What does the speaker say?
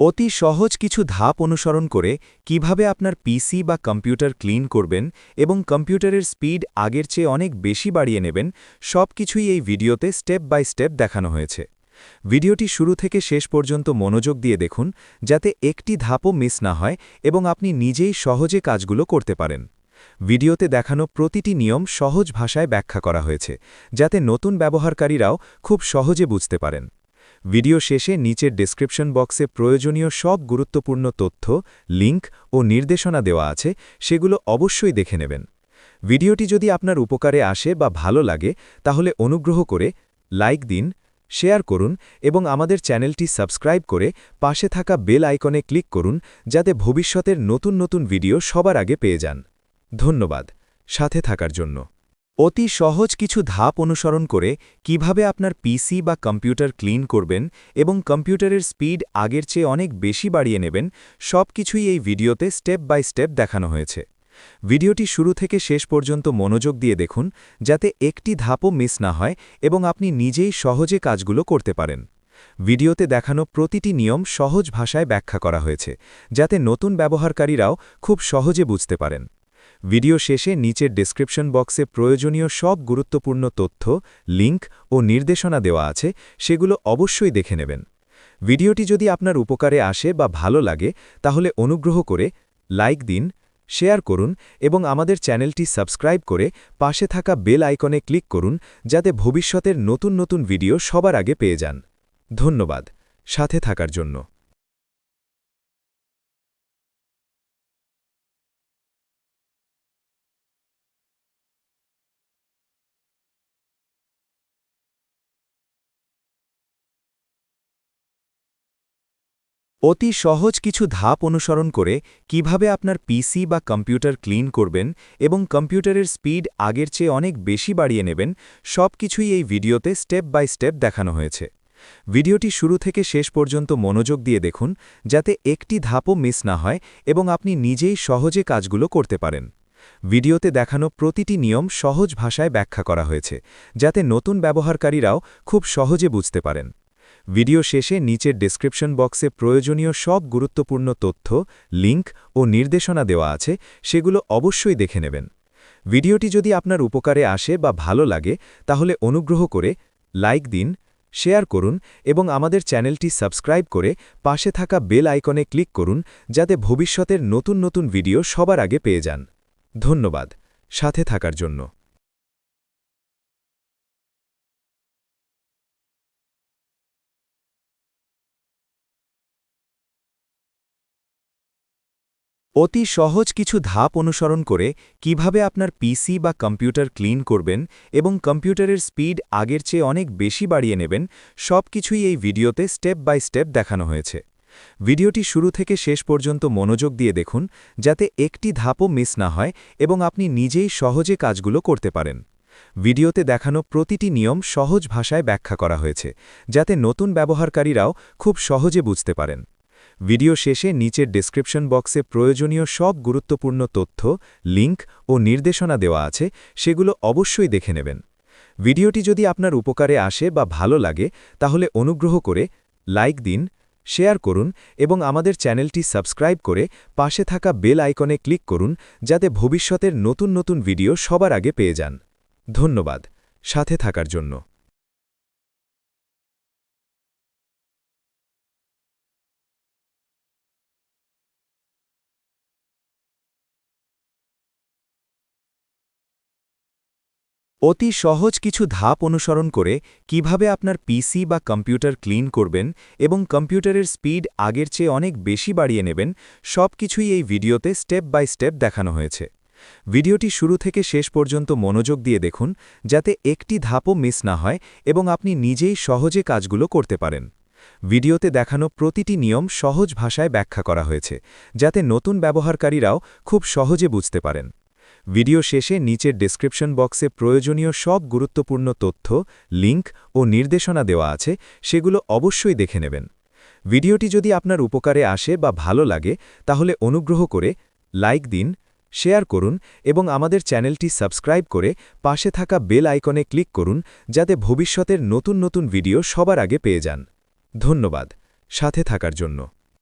অতি সহজ কিছু ধাপ অনুসরণ করে কীভাবে আপনার পিসি বা কম্পিউটার ক্লিন করবেন এবং কম্পিউটারের স্পিড আগের চেয়ে অনেক বেশি বাড়িয়ে নেবেন সব কিছুই এই ভিডিওতে স্টেপ বাই স্টেপ দেখানো হয়েছে। ভিডিওটি শুরু থেকে শেষ পর্যন্ত মনোযোগ দিয়ে দেখুন, যাতে একটি ধাপও মিস না হয় এবং আপনি নিজেই সহজে কাজগুলো করতে পারেন। ভিডিওতে দেখানো প্রতিটি নিয়ম সহজ ভাষায় ব্যাখ্যা করা হয়েছে, যাতে নতুন ব্যবহারকারীরাও খুব সহজে বুঝতে পারেন। ভিডিও শেষে নিচের ডেসক্রিপশন বক্সে প্রয়োজনীয় সব গুরুত্বপূর্ণ তথ্য লিঙ্ক ও নির্দেশনা দেওয়া আছে, সেগুলো অবশ্যই দেখে নেবেন। ভিডিওটি যদি আপনার উপকারে আসে বা ভালো লাগে, তাহলে অনুগ্রহ করে লাইক দিন শেয়ার করুন এবং আমাদের চ্যানেলটি সাবস্ক্রাইব করে পাশে থাকা বেল আইকনে ক্লিক করুন, যাতে ভবিষ্যতের নতুন নতুন ভিডিও সবার আগে পেয়ে যান। ধন্যবাদ। সাথে থাকার জন্য। অতি সহজ কিছু ধাপ অনুসরণ করে কীভাবে আপনার পিসি বা কম্পিউটার ক্লিন করবেন এবং কম্পিউটারের স্পিড আগের চেয়ে অনেক বেশি বাড়িয়ে নেবেন সব কিছুই এই ভিডিওতে স্টেপ বাই স্টেপ দেখানো হয়েছে। ভিডিওটি শুরু থেকে শেষ পর্যন্ত মনোযোগ দিয়ে দেখুন, যাতে একটি ধাপও মিস না হয় এবং আপনি নিজেই সহজে কাজগুলো করতে পারেন। ভিডিওতে দেখানো প্রতিটি নিয়ম সহজ ভাষায় ব্যাখ্যা করা হয়েছে, যাতে নতুন ব্যবহারকারীরাও খুব সহজে বুঝতে পারেন। ভিডিও শেষে নিচের ডেসক্রিপশন বক্সে প্রয়োজনীয় সব গুরুত্বপূর্ণ তথ্য লিঙ্ক ও নির্দেশনা দেওয়া আছে, সেগুলো অবশ্যই দেখে নেবেন। ভিডিওটি যদি আপনার উপকারে আসে বা ভালো লাগে, তাহলে অনুগ্রহ করে লাইক দিন শেয়ার করুন এবং আমাদের চ্যানেলটি সাবস্ক্রাইব করে পাশে থাকা বেল আইকনে ক্লিক করুন, যাতে ভবিষ্যতের নতুন নতুন ভিডিও সবার আগে পেয়ে যান। ধন্যবাদ। সাথে থাকার জন্য। অতি সহজ কিছু ধাপ অনুসরণ করে কীভাবে আপনার পিসি বা কম্পিউটার ক্লিন করবেন এবং কম্পিউটারের স্পিড আগের চেয়ে অনেক বেশি বাড়িয়ে নেবেন সব কিছুই এই ভিডিওতে স্টেপ বাই স্টেপ দেখানো হয়েছে। ভিডিওটি শুরু থেকে শেষ পর্যন্ত মনোযোগ দিয়ে দেখুন, যাতে একটি ধাপও মিস না হয় এবং আপনি নিজেই সহজে কাজগুলো করতে পারেন। ভিডিওতে দেখানো প্রতিটি নিয়ম সহজ ভাষায় ব্যাখ্যা করা হয়েছে, যাতে নতুন ব্যবহারকারীরাও খুব সহজে বুঝতে পারেন। ভিডিও শেষে নিচের ডেসক্রিপশন বক্সে প্রয়োজনীয় সব গুরুত্বপূর্ণ তথ্য লিঙ্ক ও নির্দেশনা দেওয়া আছে, সেগুলো অবশ্যই দেখে নেবেন। ভিডিওটি যদি আপনার উপকারে আসে বা ভালো লাগে, তাহলে অনুগ্রহ করে লাইক দিন শেয়ার করুন এবং আমাদের চ্যানেলটি সাবস্ক্রাইব করে পাশে থাকা বেল আইকনে ক্লিক করুন, যাতে ভবিষ্যতের নতুন নতুন ভিডিও সবার আগে পেয়ে যান। ধন্যবাদ। সাথে থাকার জন্য। অতি সহজ কিছু ধাপ অনুসরণ করে কীভাবে আপনার পিসি বা কম্পিউটার ক্লিন করবেন এবং কম্পিউটারের স্পিড আগের চেয়ে অনেক বেশি বাড়িয়ে নেবেন সব কিছুই এই ভিডিওতে স্টেপ বাই স্টেপ দেখানো হয়েছে। ভিডিওটি শুরু থেকে শেষ পর্যন্ত মনোযোগ দিয়ে দেখুন, যাতে একটি ধাপও মিস না হয় এবং আপনি নিজেই সহজে কাজগুলো করতে পারেন। ভিডিওতে দেখানো প্রতিটি নিয়ম সহজ ভাষায় ব্যাখ্যা করা হয়েছে, যাতে নতুন ব্যবহারকারীরাও খুব সহজে বুঝতে পারেন। ভিডিও শেষে নিচের ডেসক্রিপশন বক্সে প্রয়োজনীয় সব গুরুত্বপূর্ণ তথ্য লিঙ্ক ও নির্দেশনা দেওয়া আছে, সেগুলো অবশ্যই দেখে নেবেন। ভিডিওটি যদি আপনার উপকারে আসে বা ভালো লাগে, তাহলে অনুগ্রহ করে লাইক দিন শেয়ার করুন এবং আমাদের চ্যানেলটি সাবস্ক্রাইব করে পাশে থাকা বেল আইকনে ক্লিক করুন, যাতে ভবিষ্যতের নতুন নতুন ভিডিও সবার আগে পেয়ে যান। ধন্যবাদ। সাথে থাকার জন্য। অতি সহজ কিছু ধাপ অনুসরণ করে কীভাবে আপনার পিসি বা কম্পিউটার ক্লিন করবেন এবং কম্পিউটারের স্পিড আগের চেয়ে অনেক বেশি বাড়িয়ে নেবেন সব কিছুই এই ভিডিওতে স্টেপ বাই স্টেপ দেখানো হয়েছে। ভিডিওটি শুরু থেকে শেষ পর্যন্ত মনোযোগ দিয়ে দেখুন, যাতে একটি ধাপও মিস না হয় এবং আপনি নিজেই সহজে কাজগুলো করতে পারেন। ভিডিওতে দেখানো প্রতিটি নিয়ম সহজ ভাষায় ব্যাখ্যা করা হয়েছে, যাতে নতুন ব্যবহারকারীরাও খুব সহজে বুঝতে পারেন। ভিডিও শেষে নিচের ডেসক্রিপশন বক্সে প্রয়োজনীয় সব গুরুত্বপূর্ণ তথ্য লিঙ্ক ও নির্দেশনা দেওয়া আছে, সেগুলো অবশ্যই দেখে নেবেন। ভিডিওটি যদি আপনার উপকারে আসে বা ভালো লাগে, তাহলে অনুগ্রহ করে লাইক দিন শেয়ার করুন এবং আমাদের চ্যানেলটি সাবস্ক্রাইব করে পাশে থাকা বেল আইকনে ক্লিক করুন, যাতে ভবিষ্যতের নতুন নতুন ভিডিও সবার আগে পেয়ে যান। ধন্যবাদ। সাথে থাকার জন্য।